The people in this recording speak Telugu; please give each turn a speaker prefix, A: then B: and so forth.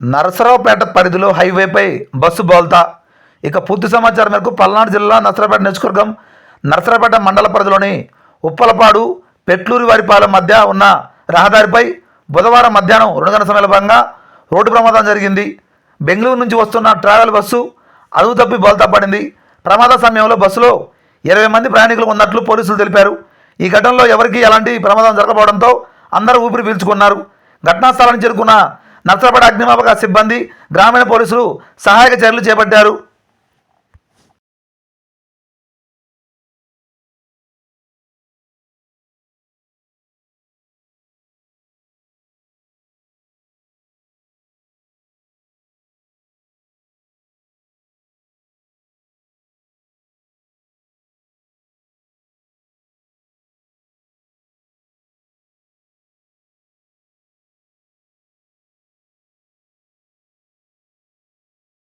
A: నరసరావుపేట పరిధిలో హైవేపై బస్సు బోల్తా. ఇక పూర్తి సమాచారం మేరకు పల్నాడు జిల్లా నరసరావుపేట నియోజకవర్గం నరసరావుపేట మండల పరిధిలోని ఉప్పలపాడు పెట్లూరి వారిపాలెం మధ్య ఉన్న రహదారిపై బుధవారం మధ్యాహ్నం రెండు గంటల సమయంలో భాగంగా రోడ్డు ప్రమాదం జరిగింది. బెంగళూరు నుంచి వస్తున్న ట్రావెల్ బస్సు అదువు తప్పి బోల్తా పడింది. ప్రమాద సమయంలో బస్సులో ఇరవై మంది ప్రయాణికులు ఉన్నట్లు పోలీసులు తెలిపారు. ఈ ఘటనలో ఎవరికీ ఎలాంటి ప్రమాదం జరగకపోవడంతో అందరూ ఊపిరి పీల్చుకున్నారు. ఘటనా స్థలానికి చేరుకున్న నర్సరపడ అగ్నిమాపక సిబ్బంది గ్రామీణ పోలీసులు సహాయక చర్యలు చేపట్టారు.